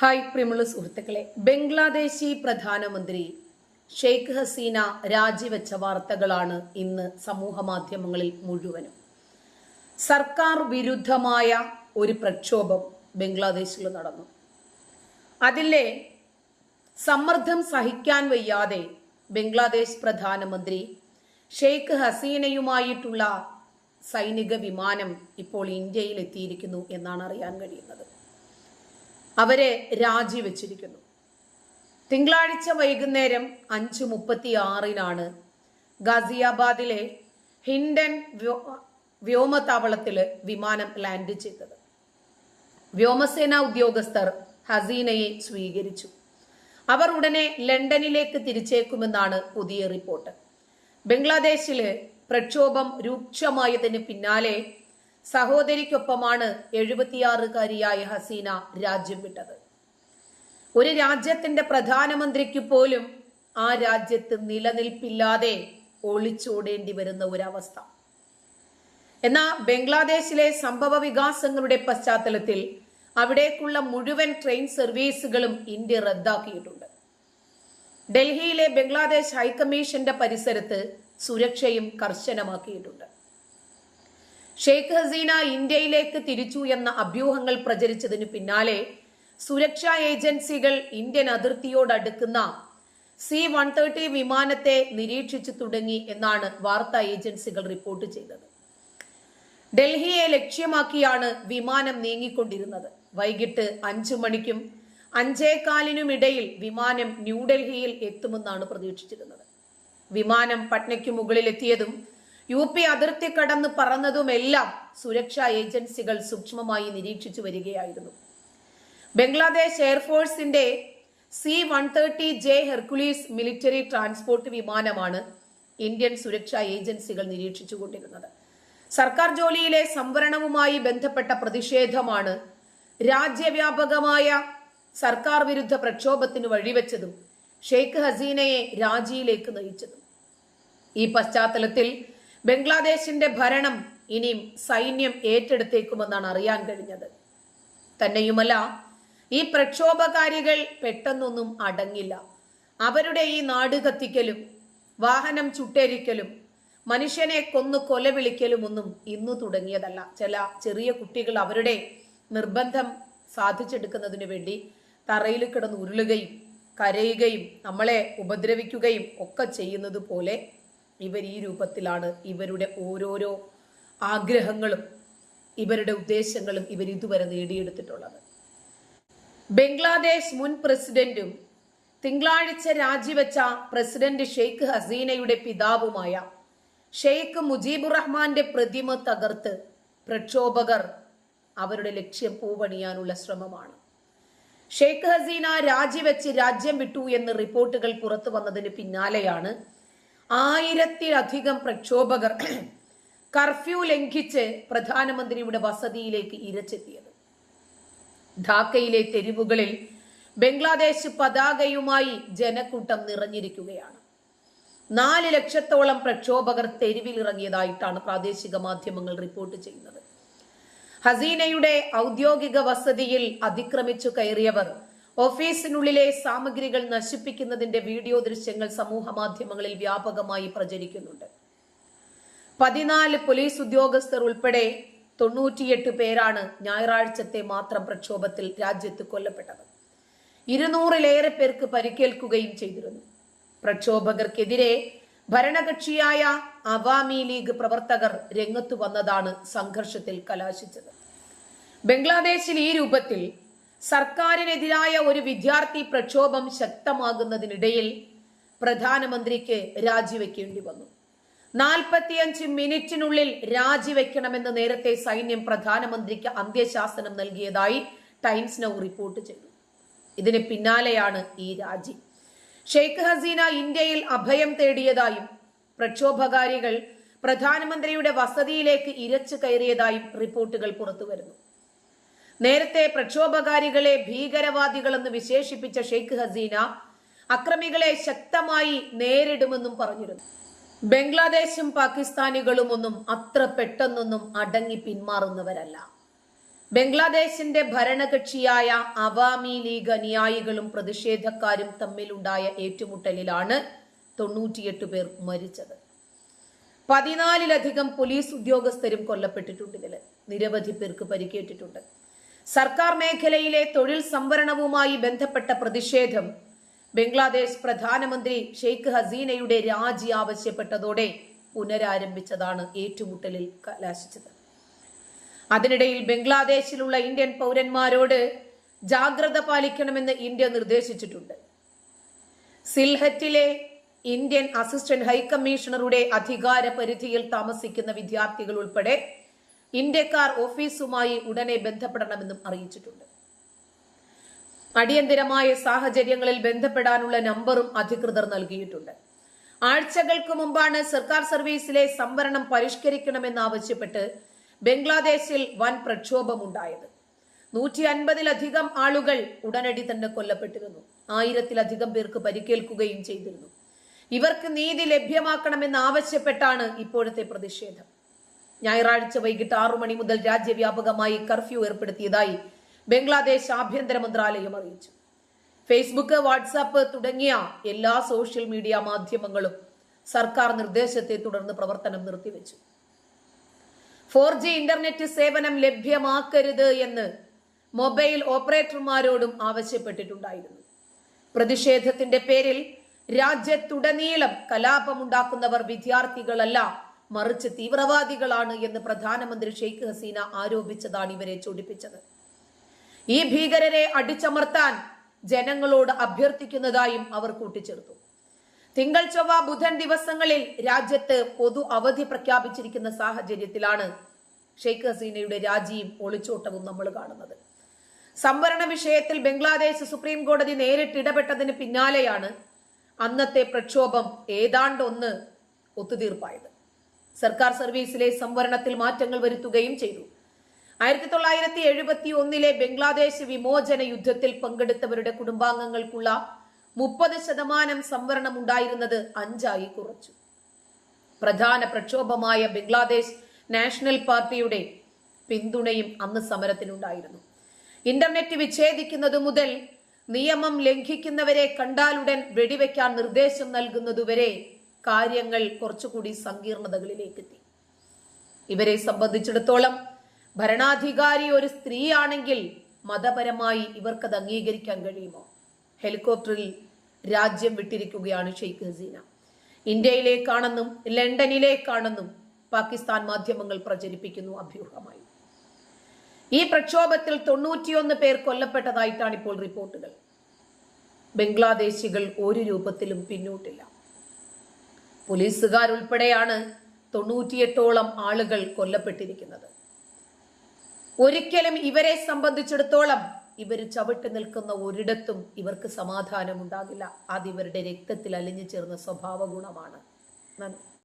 Hi പ്രിയമുള്ള സുഹൃത്തുക്കളെ. ബംഗ്ലാദേശി പ്രധാനമന്ത്രി ഷെയ്ഖ് ഹസീന രാജിവെച്ച വാർത്തകളാണ് ഇന്ന് സമൂഹ മാധ്യമങ്ങളിൽ മുഴുവനും. സർക്കാർ വിരുദ്ധമായ ഒരു പ്രക്ഷോഭം ബംഗ്ലാദേശിൽ നടന്നു. അതിലെ സമ്മർദ്ദം സഹിക്കാൻ വയ്യാതെ ബംഗ്ലാദേശ് പ്രധാനമന്ത്രി ഷെയ്ഖ് ഹസീനയുമായിട്ടുള്ള സൈനിക വിമാനം ഇപ്പോൾ ഇന്ത്യയിൽ എത്തിയിരിക്കുന്നു എന്നാണ് അറിയാൻ കഴിയുന്നത്. അവരെ രാജിവെച്ചിരിക്കുന്നു. തിങ്കളാഴ്ച വൈകുന്നേരം അഞ്ച് മുപ്പത്തി ആറിനാണ് ഗാസിയാബാദിലെ ഹിൻഡൻ വ്യോമത്താവളത്തിൽ വിമാനം ലാൻഡ് ചെയ്തത്. വ്യോമസേന ഉദ്യോഗസ്ഥർ ഹസീനയെ സ്വീകരിച്ചു. അവർ ഉടനെ ലണ്ടനിലേക്ക് തിരിച്ചേക്കുമെന്നാണ് പുതിയ റിപ്പോർട്ട്. ബംഗ്ലാദേശിൽ പ്രക്ഷോഭം രൂക്ഷമായതിന് പിന്നാലെ സഹോദരിക്കൊപ്പമാണ് എഴുപത്തിയാറുകാരിയായ ഹസീന രാജ്യം വിട്ടത്. ഒരു രാജ്യത്തിന്റെ പ്രധാനമന്ത്രിക്ക് പോലും ആ രാജ്യത്ത് നിലനിൽപ്പില്ലാതെ ഒളിച്ചോടേണ്ടി വരുന്ന ഒരവസ്ഥ. എന്നാൽ ബംഗ്ലാദേശിലെ സംഭവ വികാസങ്ങളുടെ പശ്ചാത്തലത്തിൽ അവിടേക്കുള്ള മുഴുവൻ ട്രെയിൻ സർവീസുകളും ഇന്ത്യ റദ്ദാക്കിയിട്ടുണ്ട്. ഡൽഹിയിലെ ബംഗ്ലാദേശ് ഹൈക്കമ്മീഷന്റെ പരിസരത്ത് സുരക്ഷയും കർശനമാക്കിയിട്ടുണ്ട്. ഷെയ്ഖ് ഹസീന ഇന്ത്യയിലേക്ക് തിരിച്ചു എന്ന അഭ്യൂഹങ്ങൾ പ്രചരിച്ചതിനു പിന്നാലെ സുരക്ഷാ ഏജൻസികൾ ഇന്ത്യൻ അതിർത്തിയോടടുക്കുന്ന സി വൺ തേർട്ടി വിമാനത്തെ നിരീക്ഷിച്ചു തുടങ്ങി എന്നാണ് വാർത്താ ഏജൻസികൾ റിപ്പോർട്ട് ചെയ്തത്. ഡൽഹിയെ ലക്ഷ്യമാക്കിയാണ് വിമാനം നീങ്ങിക്കൊണ്ടിരുന്നത്. വൈകിട്ട് അഞ്ചു മണിക്കും അഞ്ചേകാലിനുമിടയിൽ വിമാനം ന്യൂഡൽഹിയിൽ എത്തുമെന്നാണ് പ്രതീക്ഷിച്ചിരുന്നത്. വിമാനം പട്നയ്ക്ക് മുകളിൽ എത്തിയതും യു പി അതിർത്തി കടന്ന് പറന്നതുമെല്ലാം സുരക്ഷാ ഏജൻസികൾ സൂക്ഷ്മമായി നിരീക്ഷിച്ചു വരികയായിരുന്നു. Bangladesh എയർഫോഴ്സിന്റെ C one thirty J Hercules military transport വിമാനമാണ് ഇന്ത്യൻ സുരക്ഷാ ഏജൻസികൾ നിരീക്ഷിച്ചുകൊണ്ടിരുന്നത്. സർക്കാർ ജോലിയിലെ സംവരണവുമായി ബന്ധപ്പെട്ട പ്രതിഷേധമാണ് രാജ്യവ്യാപകമായ സർക്കാർ വിരുദ്ധ പ്രക്ഷോഭത്തിന് വഴിവെച്ചതും ഷെയ്ഖ് ഹസീനയെ രാജിയിലേക്ക് നയിച്ചതും. ഈ പശ്ചാത്തലത്തിൽ ബംഗ്ലാദേശിന്റെ ഭരണം ഇനിയും സൈന്യം ഏറ്റെടുത്തേക്കുമെന്നാണ് അറിയാൻ കഴിഞ്ഞത്. തന്നെയുമല്ല ഈ പ്രക്ഷോഭകാരികൾ പെട്ടെന്നൊന്നും അടങ്ങില്ല. അവരുടെ ഈ നാട് കത്തിക്കലും വാഹനം ചുട്ടേരിക്കലും മനുഷ്യനെ കൊന്നു കൊലവിളിക്കലും ഒന്നും ഇന്നു തുടങ്ങിയതല്ല. ചില ചെറിയ കുട്ടികൾ അവരുടെ നിർബന്ധം സാധിച്ചെടുക്കുന്നതിന് വേണ്ടി തറയിൽ കിടന്ന് ഉരുളുകയും കരയുകയും നമ്മളെ ഉപദ്രവിക്കുകയും ഒക്കെ ചെയ്യുന്നത് പോലെ ഇവർ ഈ രൂപത്തിലാണ് ഇവരുടെ ഓരോരോ ആഗ്രഹങ്ങളും ഇവരുടെ ഉദ്ദേശങ്ങളും ഇവർ ഇതുവരെ നേടിയെടുത്തിട്ടുള്ളത്. ബംഗ്ലാദേശ് മുൻ പ്രസിഡന്റും തിങ്കളാഴ്ച രാജിവെച്ച പ്രസിഡന്റ് ഷെയ്ഖ് ഹസീനയുടെ പിതാവുമായ ഷെയ്ഖ് മുജീബുർ റഹ്മാന്റെ പ്രതിമ തകർത്ത് പ്രക്ഷോഭകർ അവരുടെ ലക്ഷ്യം പൂവണിയാനുള്ള ശ്രമമാണ്. ഷെയ്ഖ് ഹസീന രാജിവെച്ച് രാജ്യം വിട്ടു എന്ന് റിപ്പോർട്ടുകൾ പുറത്തു വന്നതിന് പിന്നാലെയാണ് ആയിരത്തിലധികം പ്രക്ഷോഭകർ കർഫ്യൂ ലംഘിച്ച് പ്രധാനമന്ത്രിയുടെ വസതിയിലേക്ക് ഇരച്ചെത്തിയത്. ധാക്കയിലെ തെരുവുകളിൽ ബംഗ്ലാദേശ് പതാകയുമായി ജനക്കൂട്ടം നിറഞ്ഞിരിക്കുകയാണ്. നാല് ലക്ഷത്തോളം പ്രക്ഷോഭകർ തെരുവിലിറങ്ങിയതായിട്ടാണ് പ്രാദേശിക മാധ്യമങ്ങൾ റിപ്പോർട്ട് ചെയ്യുന്നത്. ഹസീനയുടെ ഔദ്യോഗിക വസതിയിൽ അതിക്രമിച്ചു കയറിയവർ ഓഫീസിനുള്ളിലെ സാമഗ്രികൾ നശിപ്പിക്കുന്നതിന്റെ വീഡിയോ ദൃശ്യങ്ങൾ സമൂഹ മാധ്യമങ്ങളിൽ വ്യാപകമായി പ്രചരിക്കുന്നുണ്ട്. പതിനാല് പോലീസ് ഉദ്യോഗസ്ഥർ ഉൾപ്പെടെ തൊണ്ണൂറ്റിയെട്ട് പേരാണ് ഞായറാഴ്ചത്തെ മാത്രം പ്രക്ഷോഭത്തിൽ രാജ്യത്ത് കൊല്ലപ്പെട്ടത്. ഇരുന്നൂറിലേറെ പേർക്ക് പരിക്കേൽക്കുകയും ചെയ്തിരുന്നു. പ്രക്ഷോഭകർക്കെതിരെ ഭരണകക്ഷിയായ അവാമി ലീഗ് പ്രവർത്തകർ രംഗത്തു വന്നതാണ് സംഘർഷത്തിൽ കലാശിച്ചത്. ബംഗ്ലാദേശിൽ ഈ രൂപത്തിൽ സർക്കാരിനെതിരായ ഒരു വിദ്യാർത്ഥി പ്രക്ഷോഭം ശക്തമാകുന്നതിനിടയിൽ പ്രധാനമന്ത്രിക്ക് രാജിവെക്കേണ്ടി വന്നു. നാൽപ്പത്തിയഞ്ച് മിനിറ്റിനുള്ളിൽ രാജിവെക്കണമെന്ന് നേരത്തെ സൈന്യം പ്രധാനമന്ത്രിക്ക് അന്ത്യശാസനം നൽകിയതായി ടൈംസ് നൗ റിപ്പോർട്ട് ചെയ്തു. ഇതിന് പിന്നാലെയാണ് ഈ രാജി. ഷെയ്ഖ് ഹസീന ഇന്ത്യയിൽ അഭയം തേടിയതായും പ്രക്ഷോഭകാരികൾ പ്രധാനമന്ത്രിയുടെ വസതിയിലേക്ക് ഇരച്ചു കയറിയതായും റിപ്പോർട്ടുകൾ പുറത്തുവരുന്നു. നേരത്തെ പ്രക്ഷോഭകാരികളെ ഭീകരവാദികളെന്ന് വിശേഷിപ്പിച്ച ഷെയ്ഖ് ഹസീന അക്രമികളെ ശക്തമായി നേരിടുമെന്നും പറഞ്ഞിരുന്നു. ബംഗ്ലാദേശും പാകിസ്ഥാനികളും ഒന്നും അത്ര പെട്ടെന്നൊന്നും അടങ്ങി പിന്മാറുന്നവരല്ല. ബംഗ്ലാദേശിന്റെ ഭരണകക്ഷിയായ അവാമി ലീഗ് അനുയായികളും പ്രതിഷേധക്കാരും തമ്മിലുണ്ടായ ഏറ്റുമുട്ടലിലാണ് തൊണ്ണൂറ്റിയെട്ട് പേർ മരിച്ചത്. പതിനാലിലധികം പോലീസ് ഉദ്യോഗസ്ഥരും കൊല്ലപ്പെട്ടിട്ടുണ്ട് ഇതിൽ നിരവധി പേർക്ക് പരിക്കേറ്റിട്ടുണ്ട്. സർക്കാർ മേഖലയിലെ തൊഴിൽ സംവരണവുമായി ബന്ധപ്പെട്ട പ്രതിഷേധം. ബംഗ്ലാദേശ് പ്രധാനമന്ത്രി ഷെയ്ഖ് ഹസീനയുടെ രാജി ആവശ്യപ്പെട്ടതോടെ പുനരാരംഭിച്ചതാണ് ഏറ്റുമുട്ടലിൽ കലാശിച്ചത്. അതിനിടയിൽ ബംഗ്ലാദേശിലുള്ള ഇന്ത്യൻ പൗരന്മാരോട് ജാഗ്രത പാലിക്കണമെന്ന് ഇന്ത്യ നിർദ്ദേശിച്ചിട്ടുണ്ട്. സിൽഹറ്റിലെ ഇന്ത്യൻ അസിസ്റ്റന്റ് ഹൈക്കമ്മീഷണറുടെ അധികാര പരിധിയിൽ താമസിക്കുന്ന വിദ്യാർത്ഥികൾ ഉൾപ്പെടെ ഇന്ത്യക്കാർ ഓഫീസുമായി ഉടനെ ബന്ധപ്പെടണമെന്നും അറിയിച്ചിട്ടുണ്ട്. അടിയന്തരമായ സാഹചര്യങ്ങളിൽ ബന്ധപ്പെടാനുള്ള നമ്പറും അധികൃതർ നൽകിയിട്ടുണ്ട്. ആഴ്ചകൾക്ക് മുമ്പാണ് സർക്കാർ സർവീസിലെ സംവരണം പരിഷ്കരിക്കണമെന്നാവശ്യപ്പെട്ട് ബംഗ്ലാദേശിൽ വൻ പ്രക്ഷോഭമുണ്ടായത്. നൂറ്റി അൻപതിലധികം ആളുകൾ ഉടനടി തന്നെ കൊല്ലപ്പെട്ടിരുന്നു. ആയിരത്തിലധികം പേർക്ക് പരിക്കേൽക്കുകയും ചെയ്തിരുന്നു. ഇവർക്ക് നീതി ലഭ്യമാക്കണമെന്ന് ആവശ്യപ്പെട്ടാണ് ഇപ്പോഴത്തെ പ്രതിഷേധം. ഞായറാഴ്ച വൈകിട്ട് ആറു മണി മുതൽ രാജ്യവ്യാപകമായി കർഫ്യൂ ഏർപ്പെടുത്തിയതായി ബംഗ്ലാദേശ് ആഭ്യന്തര മന്ത്രാലയം അറിയിച്ചു. ഫേസ്ബുക്ക് വാട്സാപ്പ് തുടങ്ങിയ എല്ലാ സോഷ്യൽ മീഡിയ മാധ്യമങ്ങളും സർക്കാർ നിർദ്ദേശത്തെ തുടർന്ന് പ്രവർത്തനം നിർത്തിവെച്ചു. ഫോർ ജി ഇന്റർനെറ്റ് സേവനം ലഭ്യമാക്കരുത് എന്ന് മൊബൈൽ ഓപ്പറേറ്റർമാരോടും ആവശ്യപ്പെട്ടിട്ടുണ്ടായിരുന്നു. പ്രതിഷേധത്തിന്റെ പേരിൽ രാജ്യത്തുടനീളം കലാപമുണ്ടാക്കുന്നവർ വിദ്യാർത്ഥികളല്ല മറിച്ച് തീവ്രവാദികളാണ് എന്ന് പ്രധാനമന്ത്രി ഷെയ്ഖ് ഹസീന ആരോപിച്ചതാണ് ഇവരെ ചൂടിപ്പിച്ചത്. ഈ ഭീകരരെ അടിച്ചമർത്താൻ ജനങ്ങളോട് അഭ്യർത്ഥിക്കുന്നതായും അവർ കൂട്ടിച്ചേർത്തു. തിങ്കൾ ചൊവ്വ ബുധൻ ദിവസങ്ങളിൽ രാജ്യത്ത് പൊതു അവധി പ്രഖ്യാപിച്ചിരിക്കുന്ന സാഹചര്യത്തിലാണ് ഷെയ്ഖ് ഹസീനയുടെ രാജിയും ഒളിച്ചോട്ടവും നമ്മൾ കാണുന്നത്. സംവരണ വിഷയത്തിൽ ബംഗ്ലാദേശ് സുപ്രീം കോടതി നേരിട്ട് ഇടപെട്ടതിന് പിന്നാലെയാണ് അന്നത്തെ പ്രക്ഷോഭം ഏതാണ്ട് ഒന്ന് ഒത്തുതീർപ്പായത്. സർക്കാർ സർവീസിലെ സംവരണത്തിൽ മാറ്റങ്ങൾ വരുത്തുകയും ചെയ്തു. ആയിരത്തി തൊള്ളായിരത്തി എഴുപത്തി ഒന്നിലെ ബംഗ്ലാദേശ് വിമോചന യുദ്ധത്തിൽ പങ്കെടുത്തവരുടെ കുടുംബാംഗങ്ങൾക്കുള്ള മുപ്പത് ശതമാനം സംവരണം ഉണ്ടായിരുന്നത് അഞ്ചായി കുറച്ചു. പ്രധാന പ്രക്ഷോഭമായ ബംഗ്ലാദേശ് നാഷണൽ പാർട്ടിയുടെ പിന്തുണയും അന്ന് സമരത്തിനുണ്ടായിരുന്നു. ഇന്റർനെറ്റ് വിച്ഛേദിക്കുന്നത് മുതൽ നിയമം ലംഘിക്കുന്നവരെ കണ്ടാലുടൻ വെടിവെക്കാൻ നിർദ്ദേശം നൽകുന്നതുവരെ കാര്യങ്ങൾ കുറച്ചുകൂടി സങ്കീർണതകളിലേക്ക് എത്തി ഇവരെ സംബന്ധിച്ചിടത്തോളം ഭരണാധികാരി ഒരു സ്ത്രീയാണെങ്കിൽ മതപരമായി ഇവർക്കത് അംഗീകരിക്കാൻ കഴിയുമോ? ഹെലികോപ്റ്ററിൽ രാജ്യം വിട്ടിരിക്കുകയാണ് ഷെയ്ഖ് ഹസീന. ഇന്ത്യയിലേക്കാണെന്നും ലണ്ടനിലേക്കാണെന്നും പാകിസ്ഥാൻ മാധ്യമങ്ങൾ പ്രചരിപ്പിക്കുന്നു അഭ്യൂഹമായി. ഈ പ്രക്ഷോഭത്തിൽ തൊണ്ണൂറ്റിയൊന്ന് പേർ കൊല്ലപ്പെട്ടതായിട്ടാണ് ഇപ്പോൾ റിപ്പോർട്ടുകൾ. ബംഗ്ലാദേശികൾ ഒരു രൂപത്തിലും പിന്നോട്ടില്ല. പോലീസുകാരുൾപ്പെടെയാണ് തൊണ്ണൂറ്റിയെട്ടോളം ആളുകൾ കൊല്ലപ്പെട്ടിരിക്കുന്നത്. ഒരിക്കലും ഇവരെ സംബന്ധിച്ചിടത്തോളം ഇവർ ചവിട്ടി നിൽക്കുന്ന ഒരിടത്തും ഇവർക്ക് സമാധാനം ഉണ്ടാകില്ല അത് ഇവരുടെ രക്തത്തിൽ അലിഞ്ഞു ചേർന്ന സ്വഭാവ ഗുണമാണ് നന്ദി.